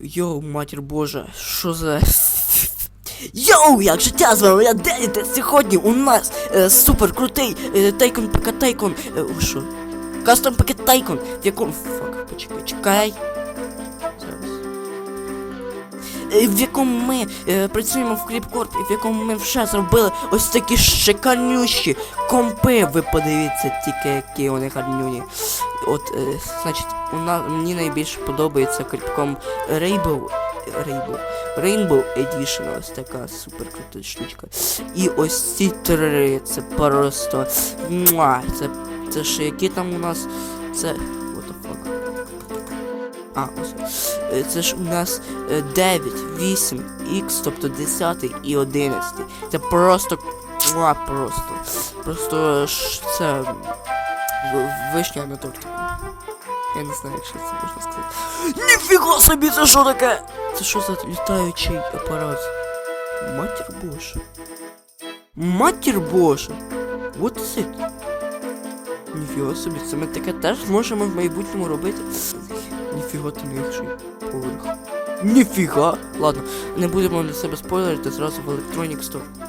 Йоу, матір Божа, що за. Йоу, як життя з вами, я Дені, сьогодні у нас е, супер крутий е, тайкон пакет тайкон. Е, о, що? Кастом пакет тайкон, в якому. Фак, почекай, чекай. Зараз. Е, В якому ми е, працюємо в Кріпкорп, і в якому ми вже зробили ось такі шикарнющі компи. Ви подивіться тільки, які вони гарнюні. От, е, значить, у нас мені найбільше подобається кріпком Rainbow. Rainbow. Rainbow Edition, ось така супер крута штучка. І ось ці три, це просто. Муа, це, це ж які там у нас. Це. What the fuck? А, ось. Е, Це ж у нас е, 9, 8, X, тобто 10 і 11. Це просто. Муа, просто. Просто ж це. Вишня на торті. Я не знаю, якщо це можна сказати. Ніфіга собі, це що таке? Це що за літаючий апарат? Матір Божа. Матір Божа. What is it? Ніфіга собі, це ми таке теж зможемо в майбутньому робити. Ніфіга ти м'якший поверх. Ніфіга! Ладно, не будемо для себе спойлерити зразу в Electronic Store.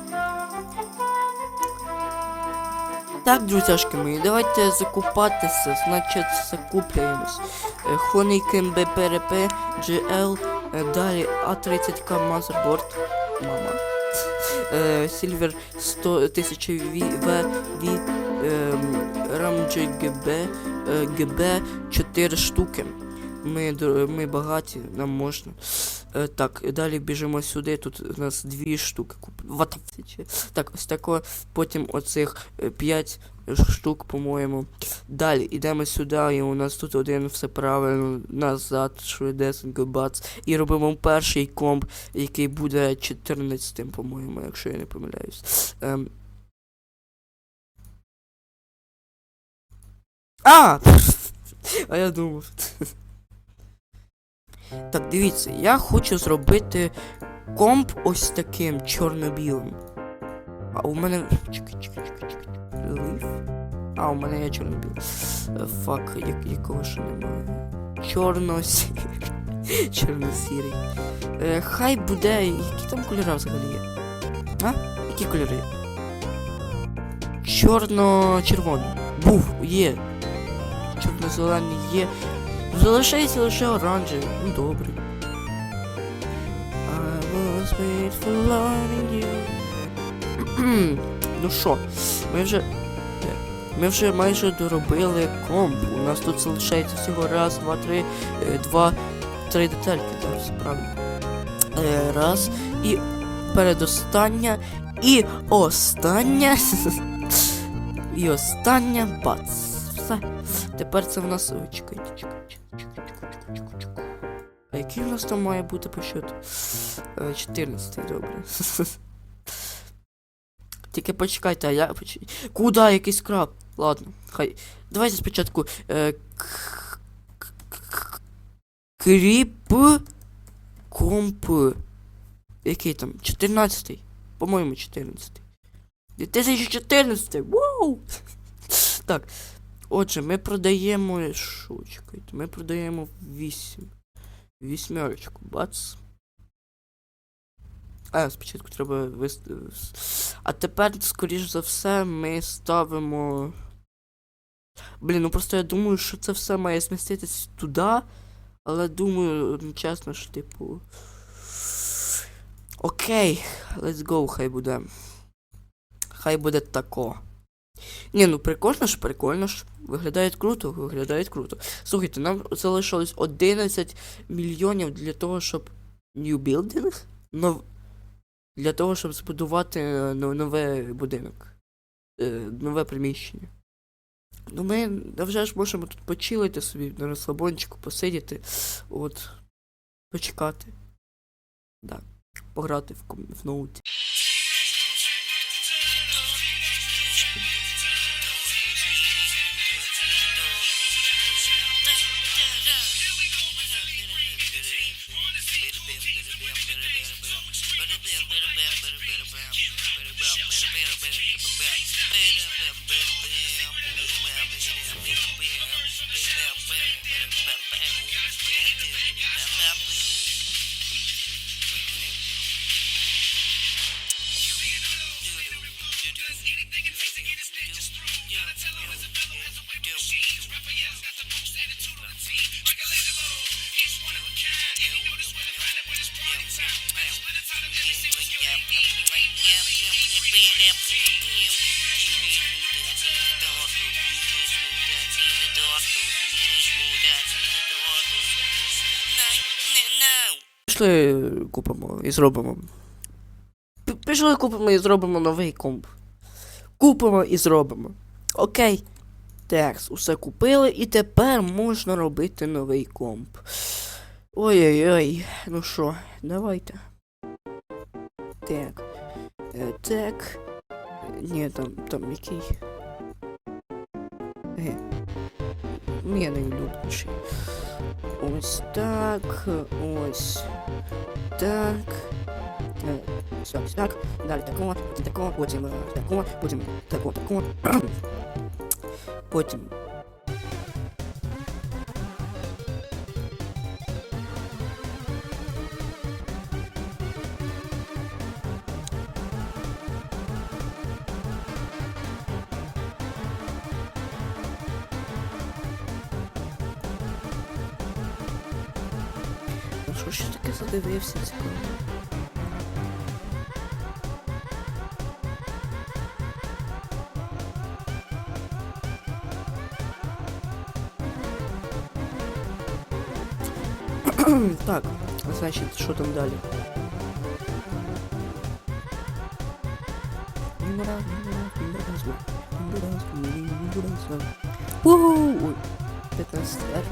Так, друзяшки мої, давайте закупатися, значить закупляємось. Е, Honeycomb BPRP, GL, е, далі A30K Motherboard, мама. Е, Silver 100 1000 V, V, V ем, RAM GGB, е, GB 4 штуки. Ми, ми багаті, нам можна. Е, так, далі біжимо сюди, тут у нас дві штуки куп-? Так, ось тако, потім оцих 5 штук, по-моєму. Далі йдемо сюди, і у нас тут один все правильно назад, швидесенько бац. І робимо перший комп, який буде 14, по-моєму, якщо я не помиляюсь. Ем. А! А я думав. Так, дивіться, я хочу зробити комп ось таким чорно-білим. А у мене. Чекай, чекай, чекай, чекай. А, у мене є чорно-білий. Е, Фак, як, якого ще немає. Чорно-сірий. Чорно-сірий. Е, хай буде. Які там кольори взагалі є? А? Які кольори є? Чорно-червоний. Був, є. Чорно-зелений є. Залишається лише оранжевий. Ну добре. I was made for loving you. ну що, ми вже. Ми вже майже доробили комп. У нас тут залишається всього раз, два, три, е, два, три детальки. Так, правильно. Е, раз. І передостання. І остання. і остання. Бац. Все. Тепер це в нас. Чекайте, який в нас там має бути по счету? Е, 14, добре. Тільки почекайте, а я. Куда якийсь краб? Ладно, хай. Давайте спочатку. Е, Кріп комп. Який там? 14? По-моєму, 14. 2014! Вау! Так. Отже, ми продаємо. Що, чекайте, ми продаємо 8. Вісьмерочку, бац. А, спочатку треба вист... А тепер, скоріш за все, ми ставимо. Блін, ну просто я думаю, що це все має зміститись туди. Але думаю, одночасно ж, типу. Окей, let's go, хай буде. Хай буде тако. Ні, ну прикольно ж, прикольно ж. Виглядає круто, виглядає круто. Слухайте, нам залишилось 11 мільйонів для того, щоб. Building? Нов... Для того, щоб збудувати е, нове будинок. Е, нове приміщення. Ну ми вже ж можемо тут почилити собі на розслабончику, посидіти. От. Почекати. Да. Пограти в, в ноуті. Пішли купимо і зробимо. Пішли купимо і зробимо новий комп. Купимо і зробимо. Окей. Так, усе купили, і тепер можна робити новий комп. Ой-ой-ой. Ну що, давайте. Так. Е, так. Ні, там, там який. Е. Мій найлюбніший. Ось так. Ось. Так. Все, Ось так. Далі такого, потім такого, потім е, такого, потім такого, такого. Потім. Таке задивився цікаво? так, значить, що там далі? Ууу! Ой, 15 R.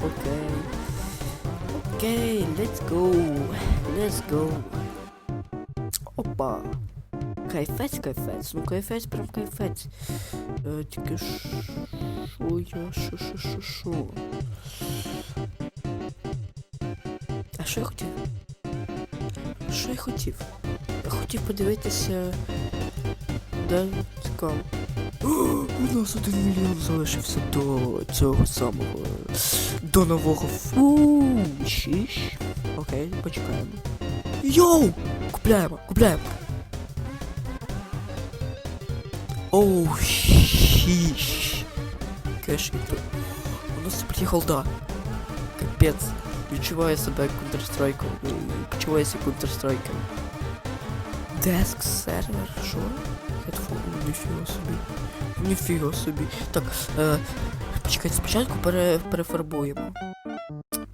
Окей. Окей, let's go. Let's go. Опа. Кайфець, кайфець. Ну кайфець, прям кайфець. Е, тільки. Шо я, шо, шо, шо, шо. А що я хотів? Що я хотів? Я хотів подивитися. Де цікаво. У нас один мільйон залишився до цього самого. До нового фу. Шіш. Окей, почекаємо. Йоу! Купляємо, купляємо. Оу, шіш. Кеш і тут. У нас тепер є голда. Капець. Відчуваю себе Counter-Strike. Почуваюся Counter-Strike. Деск сервер, що? Headphone, ніфіга собі. Ніфіга собі. Так, е, почекайте, спочатку пере, перефарбуємо.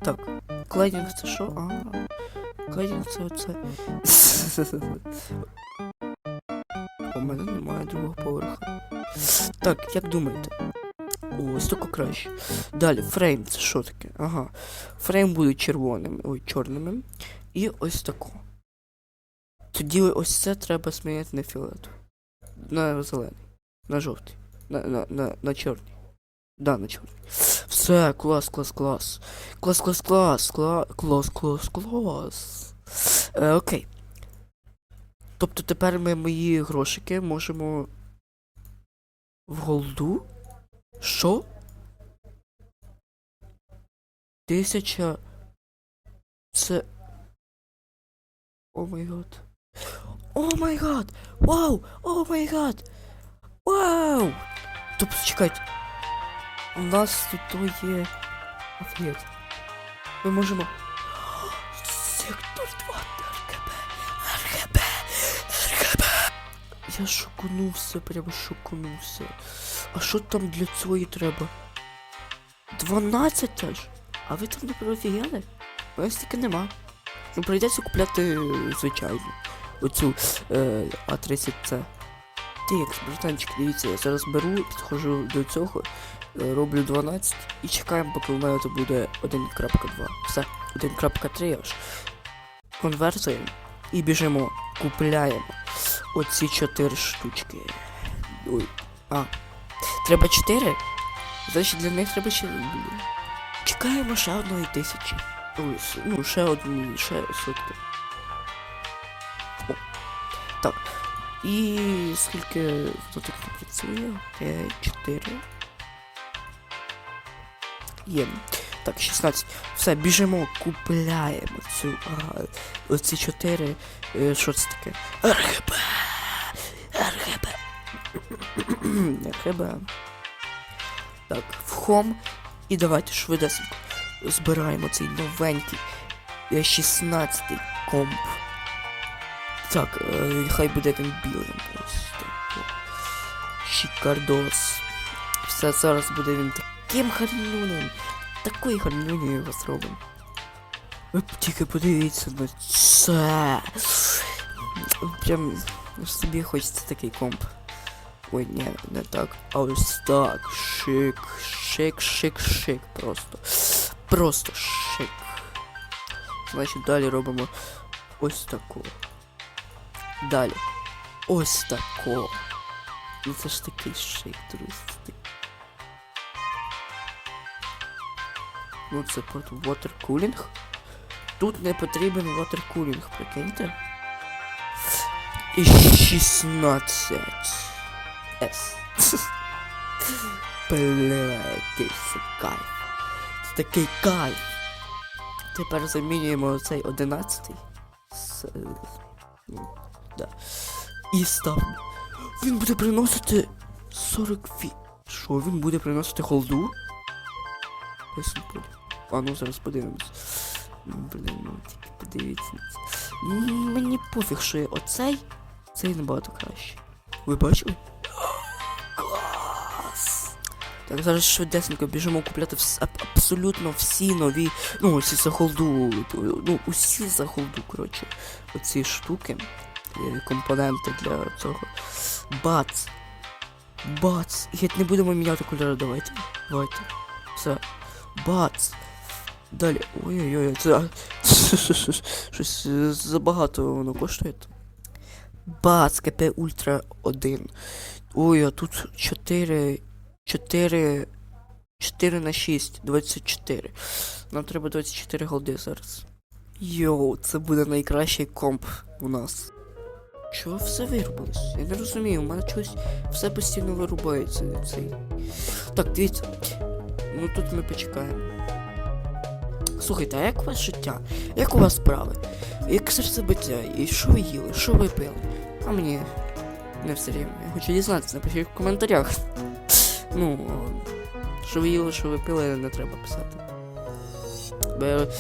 Так, клейдінг це що? А, клейдінг це оце. У мене немає другого поверха. Так, як думаєте? Ось тако краще. Далі, фрейм, це що таке? Ага. Фрейм буде червоним, ой, чорними. І ось тако. Тоді ось це треба змінити на фіолетовий. На зелений. На жовтий. На, на, на, на чорний. Да, на чорний. Все, клас, клас, клас. Клас, клас, клас, кла... клас, клас, клас. Е, окей. Тобто тепер ми мої грошики можемо. В голду? Що? Тисяча. Це. О май гад. О май гад! Вау! О май гад! Вау! Тобто чекайте. У нас тут є. Офігеть. Ми можемо. Сектор 2 РГБ! РГБ! РГБ! Я шокунувся, прямо шокунувся. А що там для цього треба? 12 аж? А ви там не профігели? У нас таки нема. Ну прийдеться купляти е, звичайно. Оцю е, А30C. Так, братанчик, дивіться, я зараз беру, підходжу до цього, роблю 12 і чекаємо, поки у мене то буде 1.2. Все, 1.3 аж. Конверсуємо і біжимо, купляємо оці 4 штучки. Ой. А. Треба 4? Значить для них треба ще. Чекаємо ще одної тисячі. Ой, ну, ще одні, ще сотки. О. Так. І скільки хто так працює? Окей, 4. Є. Так, 16. Все, біжимо, купляємо цю. Оці 4. Е, що це таке? РГБ! РГБ! РГБ. Так, в хом. І давайте швидесенько збираємо цей новенький е, 16-й комп. Так, е, хай буде він білим. Так. Шикардос. Все зараз буде він таким гарнюним. Такою гарнюнею його зробимо. Ви тільки подивіться на це. Прям собі хочеться такий комп. Ой, ні, не так. А ось так. Шик, шик, шик, шик. Просто. Просто шик. Значить, далі робимо ось таку. Далі. Ось тако. Ну це ж такий шик, друзі. Ну це просто water cooling. Тут не потрібен water cooling, прикиньте. І 16. С. Бля, кайф. Це такий кайф. Тепер замінюємо цей 11. З, е, ну, да. І ставимо. Він буде приносити 40 фі. Що, він буде приносити холду? Ось буде. А ну зараз подивимось. Блін, ну тільки подивіться Мені пофіг, що є оцей, цей набагато краще. Ви бачили? Клас! Так, зараз швидесенько біжимо купляти вс- аб- абсолютно всі нові. Ну, усі за холду. Ну, усі за холду, коротше. Оці штуки. Компоненти для цього. Бац! Бац! Геть не будемо міняти кольори, давайте. Давайте. Все. Бац! Далі. Ой-ой-ой, це. Щось е, забагато воно коштує. Бац, КП Ультра 1. Ой, а тут 4. 4. 4 на 6, 24. Нам треба 24 голди зараз. Йоу, це буде найкращий комп у нас. Чого все вирубилось? Я не розумію, у мене щось все постійно вирубається цей. Так, дивіться. Ну тут ми почекаємо. Слухайте, а як у вас життя? Як у вас справи? Як серцебиття? І що ви їли? Що ви пили? А мені не все рівно. Я хочу дізнатися, напишіть в коментарях. Ну, що ви їли, що ви пили, не треба писати. Бо,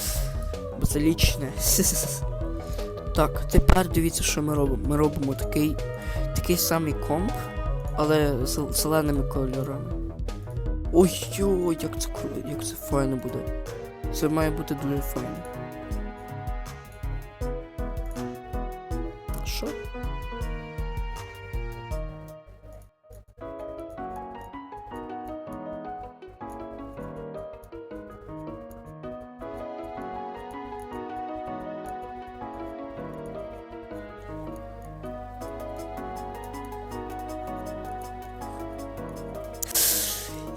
бо це лічне. Так, тепер дивіться, що ми робимо. Ми робимо такий такий самий комп, але з зеленими кольорами. Ой-ой, як це круто, як це файно буде. Це має бути дуже файно. Що?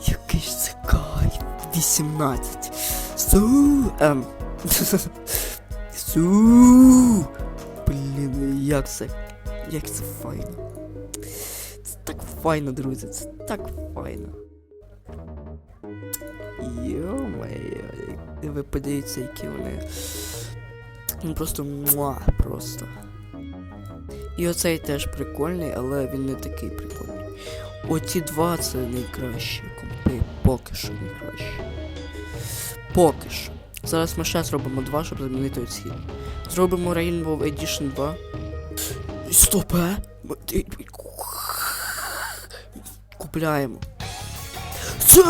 Який це кайф. 18. Су. Ем. Су. Блін, як це. Як це файно. Це так файно, друзі. Це так файно. Йо-моє. Ви подивіться, які вони. Ну просто муа, просто. І оцей теж прикольний, але він не такий прикольний. Оці два це найкращі компи. Поки що найкращі. Поки що. Зараз ми ще зробимо два, щоб замінити оці. Зробимо Rainbow Edition 2. Стоп, а? Купляємо. Це!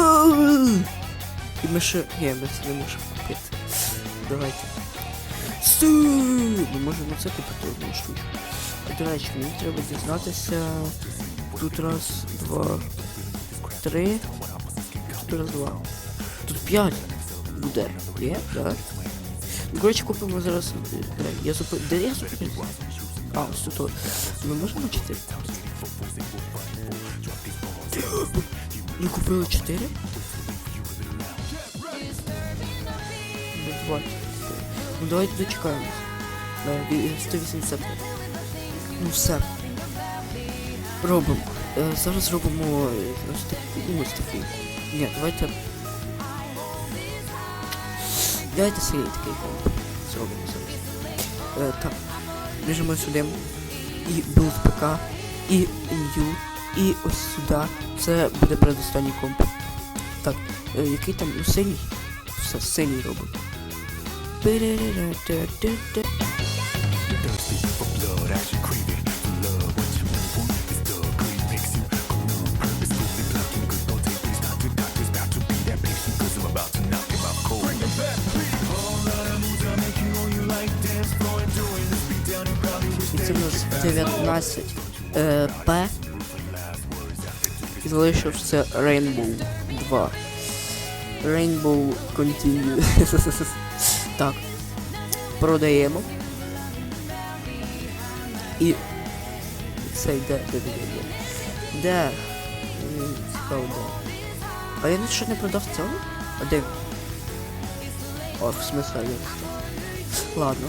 І ми ще. Ні, ми це не можемо купити. Давайте. Ми можемо це купити одну штучку. До речі, мені треба дізнатися. Тут раз, два, три. Тут раз, два. Тут п'ять буде. Є. Ну, коротше, купимо зараз. е, де? Я зупи... Де я зупинився? А, ось тут. о. Ми можемо чотири? Ми купили чотири? Ну, два. Ну давайте дочекаємось. Да, 180. Ну все. Робимо. Е, зараз робимо е, ось такий. Ну. Ні, давайте. Давайте свій такий комп. Зробимо зараз. Е, так. Біжимо сюди. І build ПК. І new. І ось сюди. Це буде предостанній комп. Так, е, який там? Ну синій. Все, синій робимо. 19 е, П. Залишився Rainbow 2. Rainbow Continue. так. Продаємо. І. Цей де, де, де? Цікаво, де. А я ще не продав цього? А де? О, в смысле, я. Ладно.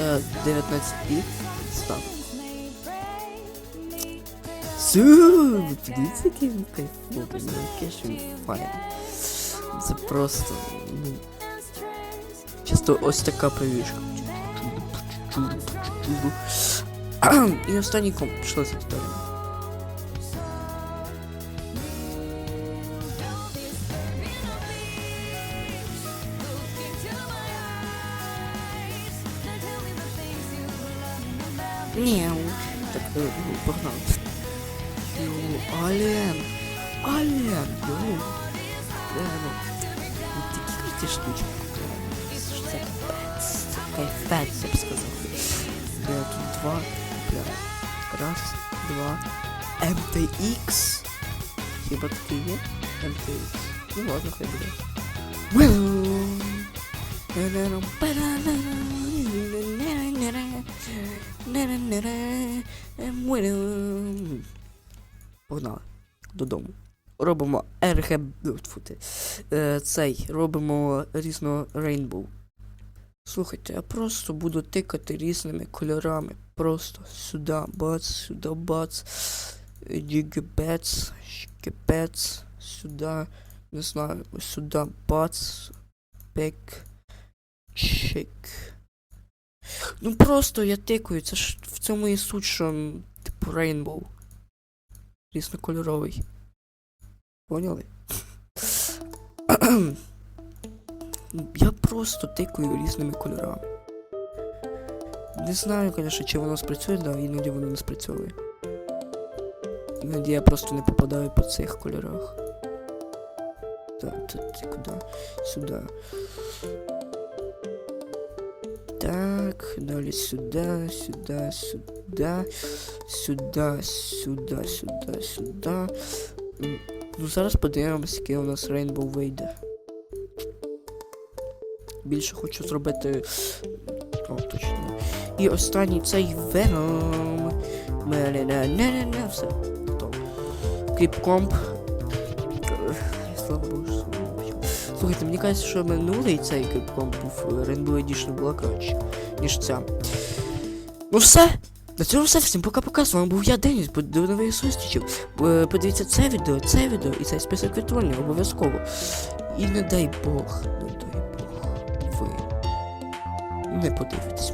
Е, 19 пік. Став. Су, подивіться, який він кайфовий, ну яке ж він файний. Це просто, ну... Чисто ось така привішка. І останній комп пішли з історії. Ні, так е, ну, погнали. Йоу, Ален! Ален! Йоу! Де, ну, ну, такі круті штучки купляємо. Що Це капець, це кайфець, я б сказав. Де тут два купляю. Раз, два. MTX. Хіба таке є? MTX. Ну ладно, хай буде. Погнали. Додому. Робимо RGB. ну. Е, цей. Робимо різного рейнбоу. Слухайте, я просто буду тикати різними кольорами. Просто сюди, бац, сюди, бац. Дігебец, шкепец, сюди. Не знаю, сюди, бац. Пек. Чик. Ну просто я тикаю, це ж в цьому і суть, що типу рейнбоу. Різнокольоровий. Поняли? Я просто тикаю різними кольорами. Не знаю, звісно, чи воно спрацює, да, іноді воно не спрацьовує. Іноді я просто не попадаю по цих кольорах. Так, тут куди? Сюди. Так, далі сюди, сюди, сюди, сюди, сюди, сюди, сюди. Ну зараз подивимось, яке у нас Rainbow вийде. Більше хочу зробити. О, точно. І останній цей. Не-не-не-не-не, все. Кріпкомп. Е, Слава Богу. Слухайте, мені кажеться, що минулий цей кріпкомп був е, Rainbow Edition була краще, ніж ця. Ну все! На цьому все. Всім пока-пока. З вами був я, Деніс. До нових зустрічей. Е, Подивіться це відео, це відео і цей список відтворення обов'язково. І не дай Бог, не дай Бог, ви не подивитесь